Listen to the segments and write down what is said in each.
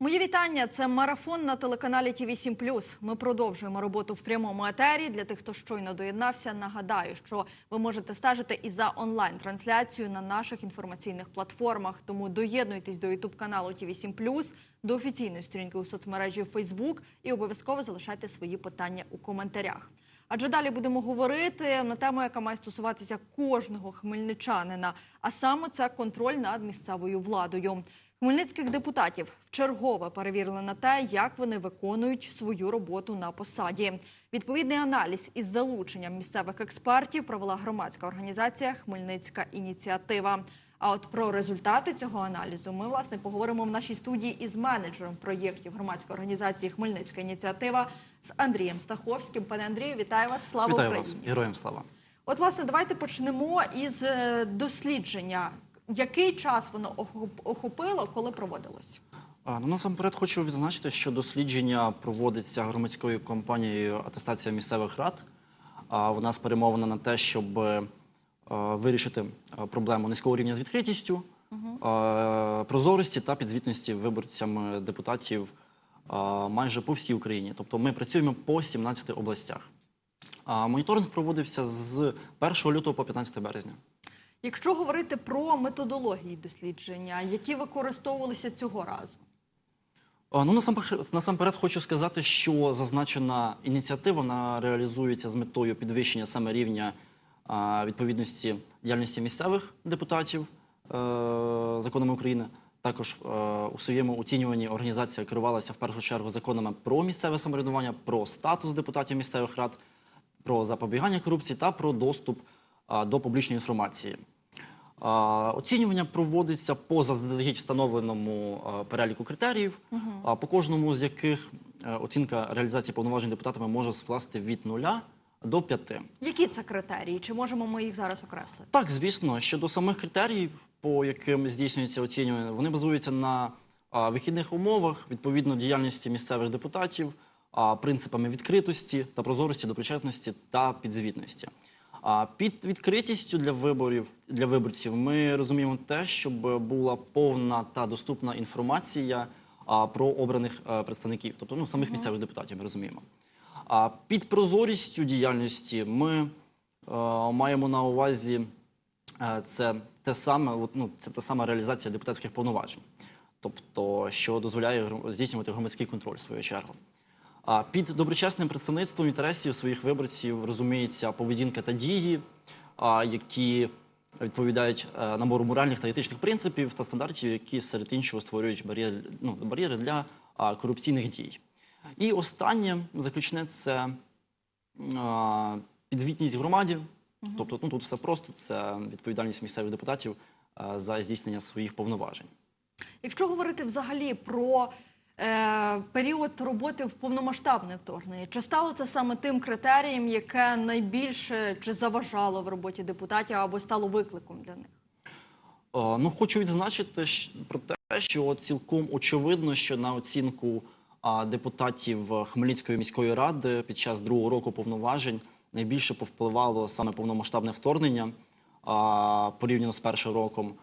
Мої вітання. Це марафон на телеканалі ТІВІ 7 Ми продовжуємо роботу в прямому етері. Для тих, хто щойно доєднався, нагадаю, що ви можете стежити і за онлайн-трансляцію на наших інформаційних платформах. Тому доєднуйтесь до ютуб каналу ТІВІ 7 до офіційної сторінки у соцмережі Facebook і обов'язково залишайте свої питання у коментарях. Адже далі будемо говорити на тему, яка має стосуватися кожного хмельничанина, а саме це контроль над місцевою владою. Хмельницьких депутатів вчергове перевірили на те, як вони виконують свою роботу на посаді. Відповідний аналіз із залученням місцевих експертів провела громадська організація Хмельницька ініціатива. А от про результати цього аналізу ми власне поговоримо в нашій студії із менеджером проєктів громадської організації Хмельницька ініціатива з Андрієм Стаховським. Пане Андрію, вітаю вас! Слава Вітаю Україні! вас, героям слава. От, власне, давайте почнемо із е, дослідження. Який час воно охопило, коли проводилось? Ну, насамперед хочу відзначити, що дослідження проводиться громадською компанією Атестація місцевих рад. А, Вона спрямована на те, щоб е, вирішити е, проблему низького рівня з відкритістю, е, прозорості та підзвітності виборцям депутатів майже по всій Україні. Тобто ми працюємо по 17 областях. Моніторинг проводився з 1 лютого по 15 березня. Якщо говорити про методології дослідження, які використовувалися цього разу? Ну, насамперед, насамперед хочу сказати, що зазначена ініціатива вона реалізується з метою підвищення саме рівня відповідності діяльності місцевих депутатів е, законами України. Також е, у своєму оцінюванні організація керувалася в першу чергу законами про місцеве самоврядування, про статус депутатів місцевих рад, про запобігання корупції та про доступ до публічної інформації. Оцінювання проводиться по заздалегідь встановленому переліку критеріїв, а, по кожному з яких е, оцінка реалізації повноважень депутатами може скласти від 0 до 5. Які це критерії? Чи можемо ми їх зараз окреслити? Так, звісно, щодо самих критеріїв, по яким здійснюється оцінювання, вони базуються на а, вихідних умовах, відповідно діяльності місцевих депутатів, а, принципами відкритості та прозорості, доброчесності та підзвітності. А під відкритістю для виборів для виборців ми розуміємо те, щоб була повна та доступна інформація а, про обраних е, представників, тобто ну самих місцевих депутатів, ми розуміємо. А під прозорістю діяльності ми е, маємо на увазі е, це те саме, от, ну, це та сама реалізація депутатських повноважень, тобто, що дозволяє здійснювати громадський контроль в свою чергу. А під доброчесним представництвом інтересів своїх виборців розуміється поведінка та дії, які відповідають е, набору моральних та етичних принципів та стандартів, які серед іншого створюють бар'єри, ну, бар'єри для корупційних дій. І останнє заключне це підзвітність громаді. Тобто, ну тут все просто це відповідальність місцевих депутатів за здійснення своїх повноважень. Якщо говорити взагалі про е, період роботи в повномасштабне вторгнення, чи стало це саме тим критерієм, яке найбільше чи заважало в роботі депутатів або стало викликом для них? Е, Ну, хочу відзначити про те, що цілком очевидно, що на оцінку депутатів е, Хмельницької міської ради під час другого року повноважень найбільше повпливало саме повномасштабне вторгнення порівняно з першим роком.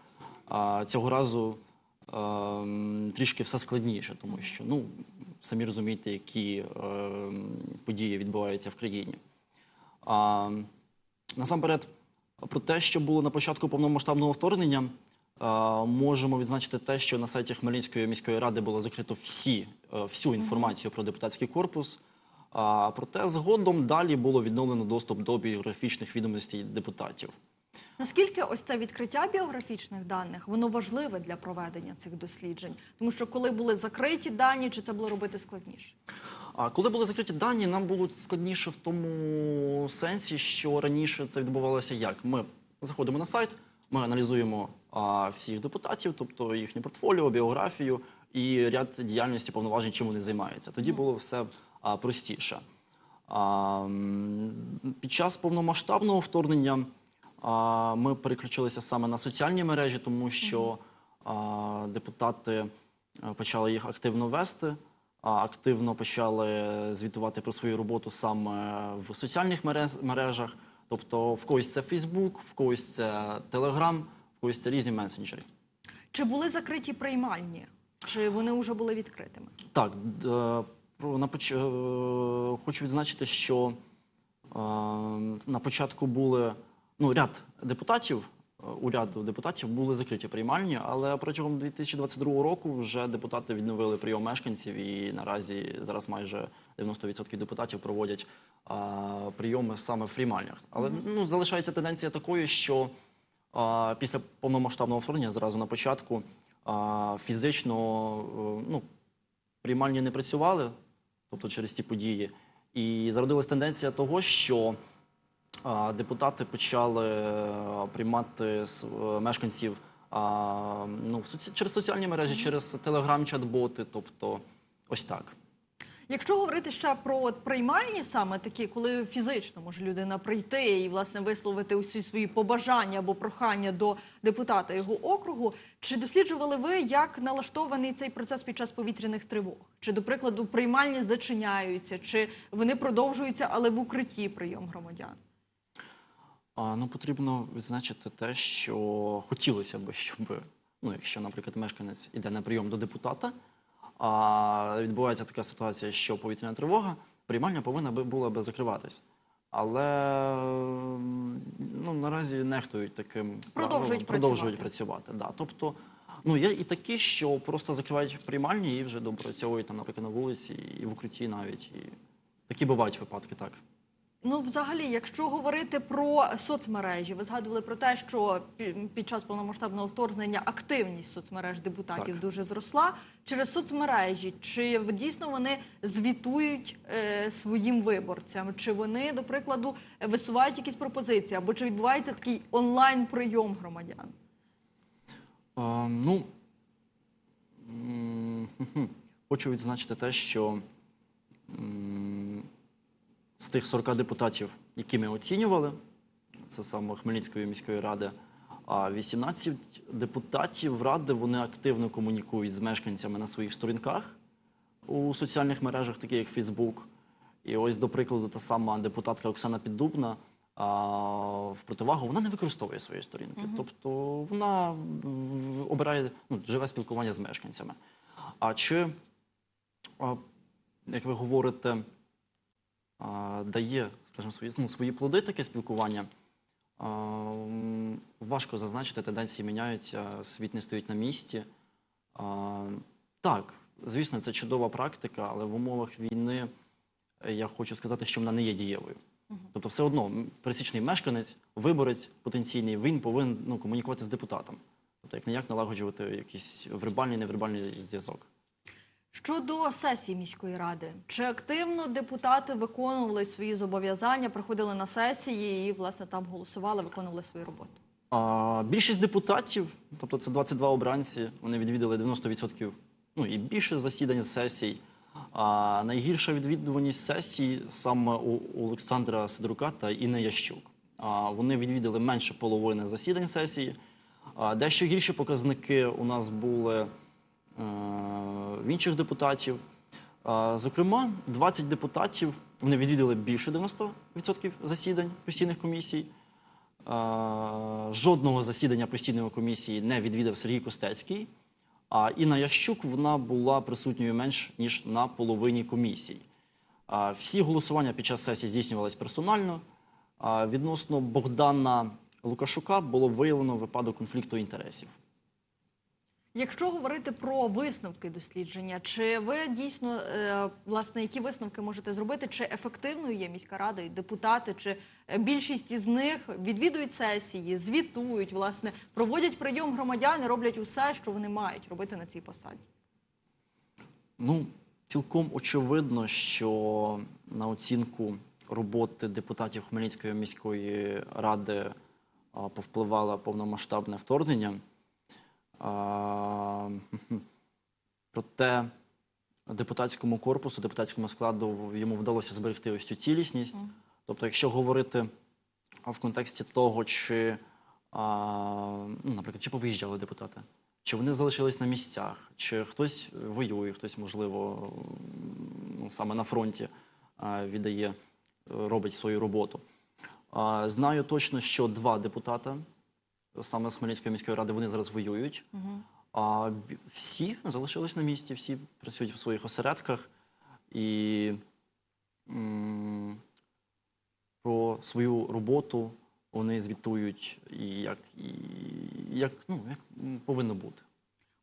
Цього разу е, трішки все складніше, тому що ну самі розумієте, які е, події відбуваються в країні. А, насамперед, про те, що було на початку повномасштабного вторгнення, е, можемо відзначити те, що на сайті Хмельницької міської ради було закрито всі, е, всю інформацію про депутатський корпус. Проте згодом далі було відновлено доступ до біографічних відомостей депутатів. Наскільки ось це відкриття біографічних даних воно важливе для проведення цих досліджень? Тому що коли були закриті дані, чи це було робити складніше? А коли були закриті дані, нам було складніше в тому сенсі, що раніше це відбувалося як? Ми заходимо на сайт, ми аналізуємо а, всіх депутатів, тобто їхнє портфоліо, біографію і ряд діяльності повноважень, чим вони займаються. Тоді було все а, простіше. А, під час повномасштабного вторгнення ми переключилися саме на соціальні мережі, тому що депутати е, почали їх активно вести, активно почали звітувати про свою роботу саме в соціальних мережах. Тобто в когось це Facebook, в когось це Telegram, в когось це різні месенджери. Чи були закриті приймальні? Чи вони вже були відкритими? Так, е, на поч... е, хочу відзначити, що на початку були ну, ряд депутатів, е, у ряду депутатів були закриті приймальні, але протягом 2022 року вже депутати відновили прийом мешканців, і наразі зараз майже 90% депутатів проводять е, прийоми саме в приймальнях. Але ну, залишається тенденція такою, що а, після повномасштабного вторгнення зразу на початку а, фізично е, ну, приймальні не працювали, тобто через ці події. І зародилась тенденція того, що а, депутати почали приймати е, мешканців ну, через соціальні мережі, через телеграм-чат-боти, тобто ось так. Якщо говорити ще про от приймальні саме такі, коли фізично може людина прийти і власне висловити усі свої побажання або прохання до депутата його округу, чи досліджували ви, як налаштований цей процес під час повітряних тривог? Чи, до прикладу, приймальні зачиняються, чи вони продовжуються, але в укритті прийом громадян? Ну, потрібно відзначити те, що хотілося б, щоб, ну, якщо, наприклад, мешканець іде на прийом до депутата, а відбувається така ситуація, що повітряна тривога, приймальня повинна була би закриватись. Але ну, наразі нехтують таким Продовжують правилом, продовжують працювати. працювати. Да. Тобто, ну, є і такі, що просто закривають приймальні і вже допрацьовують там, наприклад, на вулиці і в укритті навіть. І такі бувають випадки, так. Ну, взагалі, якщо говорити про соцмережі, ви згадували про те, що під час повномасштабного вторгнення активність соцмереж депутатів Так. дуже зросла через соцмережі. Чи дійсно вони звітують е, своїм виборцям? Чи вони, до прикладу, висувають якісь пропозиції, або чи відбувається такий онлайн прийом громадян? А, ну, хочу відзначити те, що з тих 40 депутатів, які ми оцінювали, це саме Хмельницької міської ради, а 18 депутатів ради вони активно комунікують з мешканцями на своїх сторінках у соціальних мережах, таких як Фейсбук. І ось, до прикладу, та сама депутатка Оксана Піддубна а, в противагу вона не використовує свої сторінки. Тобто вона обирає ну, живе спілкування з мешканцями. А чи, а, як ви говорите, дає, скажімо, свої, ну, свої плоди таке спілкування? Важко зазначити, тенденції міняються, світ не стоїть на місці. Так, звісно, це чудова практика, але в умовах війни е, я хочу сказати, що вона не є дієвою. Тобто, все одно пересічний мешканець, виборець потенційний, він повинен ну, комунікувати з депутатом. Тобто, як не як налагоджувати якийсь вербальний, невербальний зв'язок. Щодо сесії міської ради, чи активно депутати виконували свої зобов'язання, приходили на сесії і власне там голосували, виконували свою роботу? А, більшість депутатів, тобто це 22 обранці, вони відвідали 90%, ну і більше засідань сесій. А найгірша відвідуваність сесій саме у Олександра Сидорука та Інни Ящук. А, вони відвідали менше половини засідань сесії. А, дещо гірші показники у нас були в інших депутатів. Зокрема, 20 депутатів вони відвідали більше 90% засідань постійних комісій. Жодного засідання постійної комісії не відвідав Сергій Костецький. А Інна Ящук вона була присутньою менш ніж на половині комісій. Всі голосування під час сесії здійснювались персонально. Відносно Богдана Лукашука було виявлено випадок конфлікту інтересів. Якщо говорити про висновки дослідження, чи ви дійсно е, власне які висновки можете зробити? Чи ефективною є міська рада і депутати? Чи більшість із них відвідують сесії, звітують, власне, проводять прийом громадян і роблять усе, що вони мають робити на цій посаді? Ну, цілком очевидно, що на оцінку роботи депутатів Хмельницької міської ради повпливало повномасштабне вторгнення. Проте депутатському корпусу, депутатському складу йому вдалося зберегти ось цю цілісність. Тобто, якщо говорити в контексті того, чи, а, ну, наприклад, чи повиїжджали депутати, чи вони залишились на місцях, чи хтось воює, хтось, можливо, ну, саме на фронті а, віддає, робить свою роботу. А, Знаю точно, що два депутата саме з Хмельницької міської ради вони зараз воюють. А всі залишились на місці, всі працюють в своїх осередках і м, про свою роботу вони звітують і як, і як, ну, як повинно бути.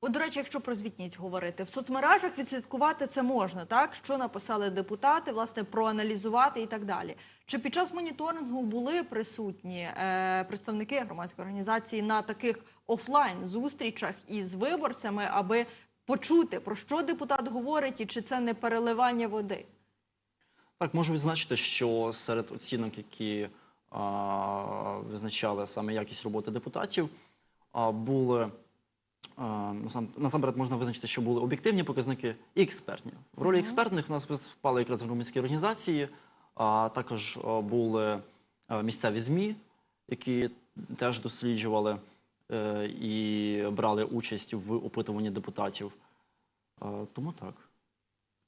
От, до речі, якщо про звітність говорити, в соцмережах відслідкувати це можна, так? Що написали депутати, власне, проаналізувати і так далі. Чи під час моніторингу були присутні е, представники громадської організації на таких офлайн зустрічах із виборцями, аби почути, про що депутат говорить, і чи це не переливання води? Так, можу відзначити, що серед оцінок, які а, визначали саме якість роботи депутатів, а, були насамперед можна визначити, що були об'єктивні показники і експертні. В ролі експертних у нас виступали якраз громадські організації, а також були місцеві ЗМІ, які теж досліджували е, і брали участь в опитуванні депутатів. Тому так.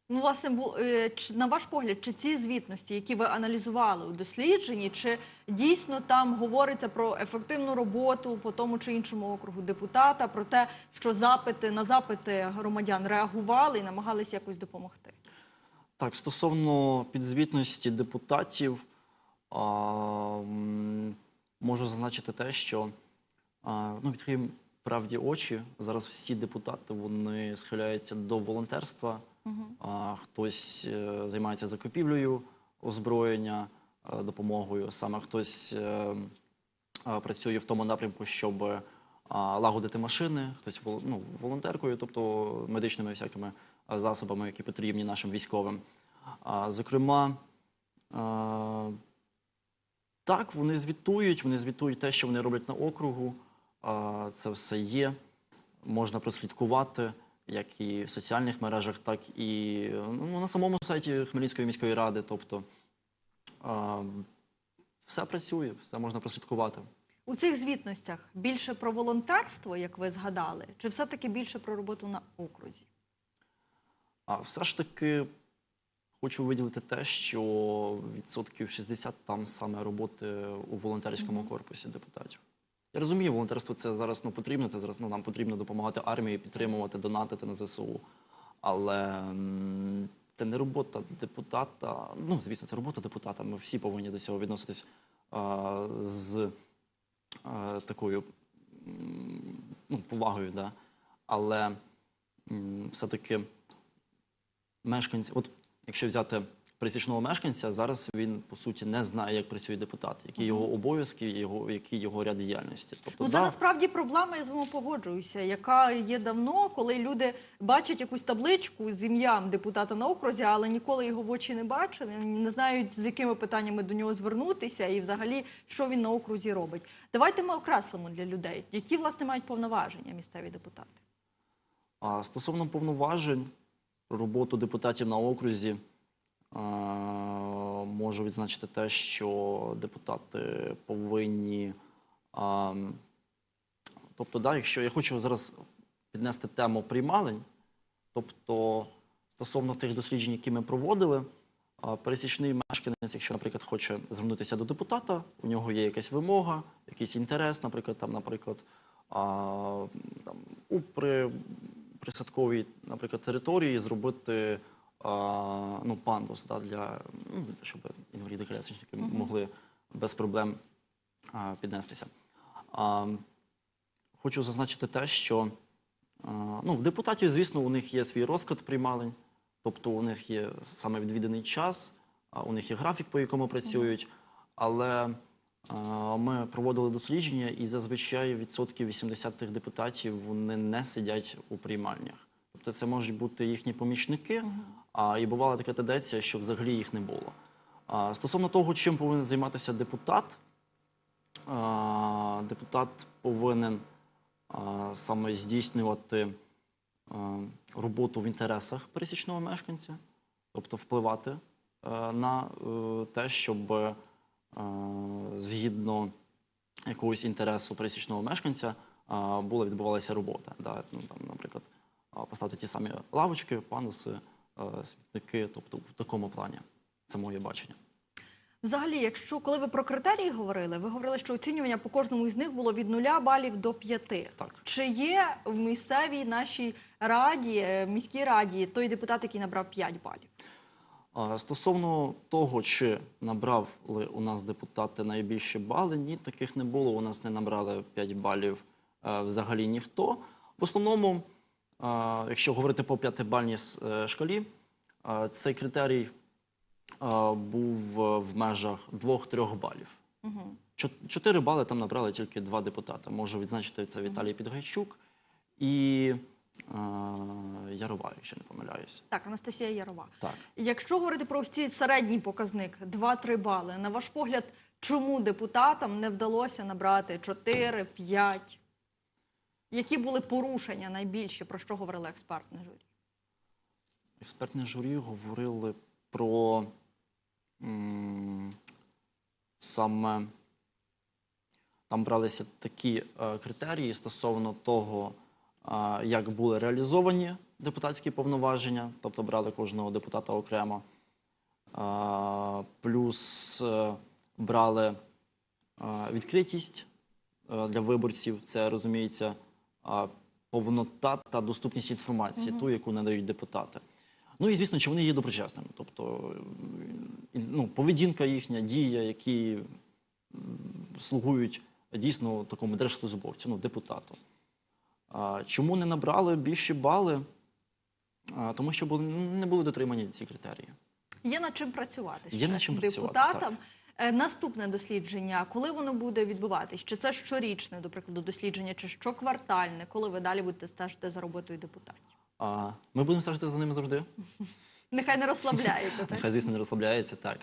Ну, власне, е, на ваш погляд, чи ці звітності, які ви аналізували у дослідженні, чи дійсно там говориться про ефективну роботу по тому чи іншому округу депутата, про те, що запити на запити громадян реагували і намагалися якось допомогти? Так, стосовно підзвітності депутатів, можу зазначити те, що ну, відкриємо правді очі. Зараз всі депутати вони схиляються до волонтерства. А, хтось е, займається закупівлею озброєння, е, допомогою, саме хтось е, працює в тому напрямку, щоб лагодити машини, хтось ну, волонтеркою, тобто медичними всякими засобами, які потрібні нашим військовим. Зокрема, так, вони звітують, вони звітують те, що вони роблять на округу. Це все є. Можна прослідкувати як і в соціальних мережах, так і ну, на самому сайті Хмельницької міської ради. Тобто а, все працює, все можна прослідкувати. У цих звітностях більше про волонтерство, як ви згадали, чи все-таки більше про роботу на окрузі? А все ж таки хочу виділити те, що відсотків 60 там саме роботи у волонтерському корпусі депутатів. Я розумію, волонтерство це зараз ну, потрібно, це зараз ну, нам потрібно допомагати армії, підтримувати, донатити на ЗСУ. Але це не робота депутата. Ну, звісно, це робота депутата. Ми всі повинні до цього відноситись а, з а, такою ну, повагою. Да? Але все-таки мешканці, от якщо взяти пересічного мешканця, зараз він по суті не знає, як працює депутат, які його обов'язки, його які його ряд діяльності. Тобто, Ну, це да, насправді проблема, я з вами погоджуюся, яка є давно, коли люди бачать якусь табличку з ім'ям депутата на окрузі, але ніколи його в очі не бачили, не знають, з якими питаннями до нього звернутися і взагалі, що він на окрузі робить. Давайте ми окреслимо для людей, які власне мають повноваження місцеві депутати. А стосовно повноважень роботу депутатів на окрузі, можу відзначити те, що депутати повинні. Тобто, да, якщо я хочу зараз піднести тему приймалень, тобто стосовно тих досліджень, які ми проводили, пересічний мешканець, якщо, наприклад, хоче звернутися до депутата, у нього є якась вимога, якийсь інтерес, наприклад, там, наприклад, там, у при, присадковій, наприклад, території зробити ну, пандус да, для ну, щоб інваліди колясочники могли без проблем а, піднестися. А, хочу зазначити те, що а, ну, в депутатів, звісно, у них є свій розклад приймалень, тобто у них є саме відвіданий час, а у них є графік, по якому працюють. Але а, ми проводили дослідження, і зазвичай відсотків 80 тих депутатів вони не сидять у приймальнях. Тобто це можуть бути їхні помічники, а і бувала така тенденція, що взагалі їх не було. А, стосовно того, чим повинен займатися депутат, а, депутат повинен а, саме здійснювати а, роботу в інтересах пересічного мешканця, тобто впливати е, на е, те, щоб е, згідно якогось інтересу пересічного мешканця а, була відбувалася робота. Да? Ну, там, наприклад, а, поставити ті самі лавочки, пандуси, е, смітники, тобто в такому плані. Це моє бачення. Взагалі, якщо коли ви про критерії говорили, ви говорили, що оцінювання по кожному із них було від 0 балів до 5. Так. Чи є в місцевій нашій раді, е, міській раді, той депутат, який набрав 5 балів? Стосовно того, чи набрали у нас депутати найбільші бали, ні, таких не було. У нас не набрали 5 балів е, взагалі ніхто. В основному, якщо говорити по п'ятибальній е, шкалі, е, цей критерій е, був в межах 2-3 балів. Чо- Чотири бали там набрали тільки два депутати. Можу відзначити це Віталій Підгайчук і Ярова, якщо не помиляюсь. Так, Анастасія Ярова. Так. Якщо говорити про цей середній показник 2-3 бали, на ваш погляд, чому депутатам не вдалося набрати 4-5? Які були порушення найбільші, про що говорили експертне журі? Експертне журі говорили про саме там бралися такі е, критерії стосовно того, е, як були реалізовані депутатські повноваження, тобто брали кожного депутата окремо. Е, плюс брали відкритість для виборців, це розуміється повнота та доступність інформації, ту, яку надають депутати. Ну і звісно, чи вони є доброчесними, тобто ну, поведінка їхня, дія, які слугують дійсно такому держслужбовцю, ну, депутату. Чому не набрали більші бали? Тому що не були дотримані ці критерії. Є над чим працювати Є над чим працювати, депутатам. Е, Наступне дослідження, коли воно буде відбуватись? Чи це щорічне, до прикладу, дослідження, чи щоквартальне, коли ви далі будете стежити за роботою депутатів? А, Ми будемо стежити за ними завжди. Нехай не розслабляється, так? Нехай, звісно, не розслабляється, так.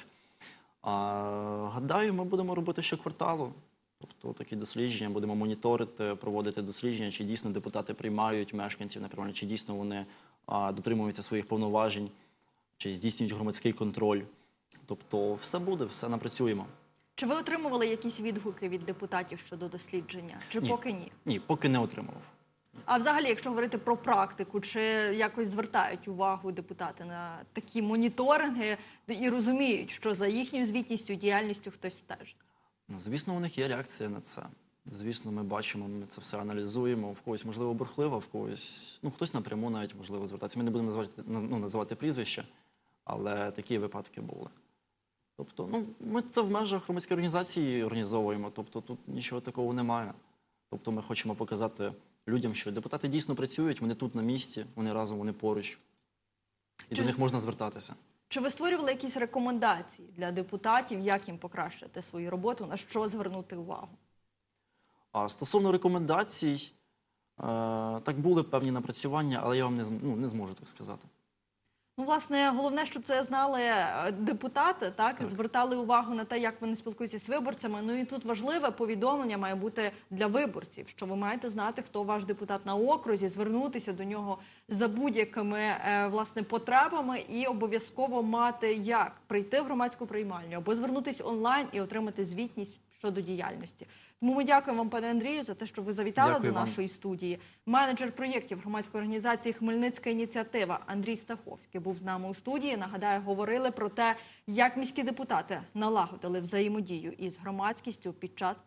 А, гадаю, ми будемо робити щокварталу. Тобто такі дослідження, будемо моніторити, проводити дослідження, чи дійсно депутати приймають мешканців наприклад, чи дійсно вони а, дотримуються своїх повноважень, чи здійснюють громадський контроль. Тобто все буде, все напрацюємо. Чи ви отримували якісь відгуки від депутатів щодо дослідження? Чи Ні. поки ні? Ні, поки не отримував. А взагалі, якщо говорити про практику, чи якось звертають увагу депутати на такі моніторинги і розуміють, що за їхньою звітністю, діяльністю хтось стежить? Ну, звісно, у них є реакція на це. Звісно, ми бачимо, ми це все аналізуємо. В когось, можливо, бурхливо, в когось, ну, хтось напряму навіть можливо звертатися. Ми не будемо називати, ну, називати прізвище, але такі випадки були. Тобто, ну, ми це в межах громадської організації організовуємо, тобто тут нічого такого немає. Тобто ми хочемо показати людям, що депутати дійсно працюють, вони тут на місці, вони разом, вони поруч. І Чи до них можна звертатися. Чи ви створювали якісь рекомендації для депутатів, як їм покращити свою роботу, на що звернути увагу? А стосовно рекомендацій, е, так були певні напрацювання, але я вам не, ну, не зможу так сказати. Ну, власне, головне, щоб це знали е, депутати, так, звертали увагу на те, як вони спілкуються з виборцями. Ну і тут важливе повідомлення має бути для виборців, що ви маєте знати, хто ваш депутат на окрузі, звернутися до нього за будь-якими е, власне потребами, і обов'язково мати як прийти в громадську приймальню або звернутися онлайн і отримати звітність щодо діяльності. Тому ми дякуємо, вам, пане Андрію, за те, що ви завітали Дякую до вам. нашої студії. Менеджер проєктів громадської організації Хмельницька ініціатива Андрій Стаховський був з нами у студії. Нагадаю, говорили про те, як міські депутати налагодили взаємодію із громадськістю під час повномасштабного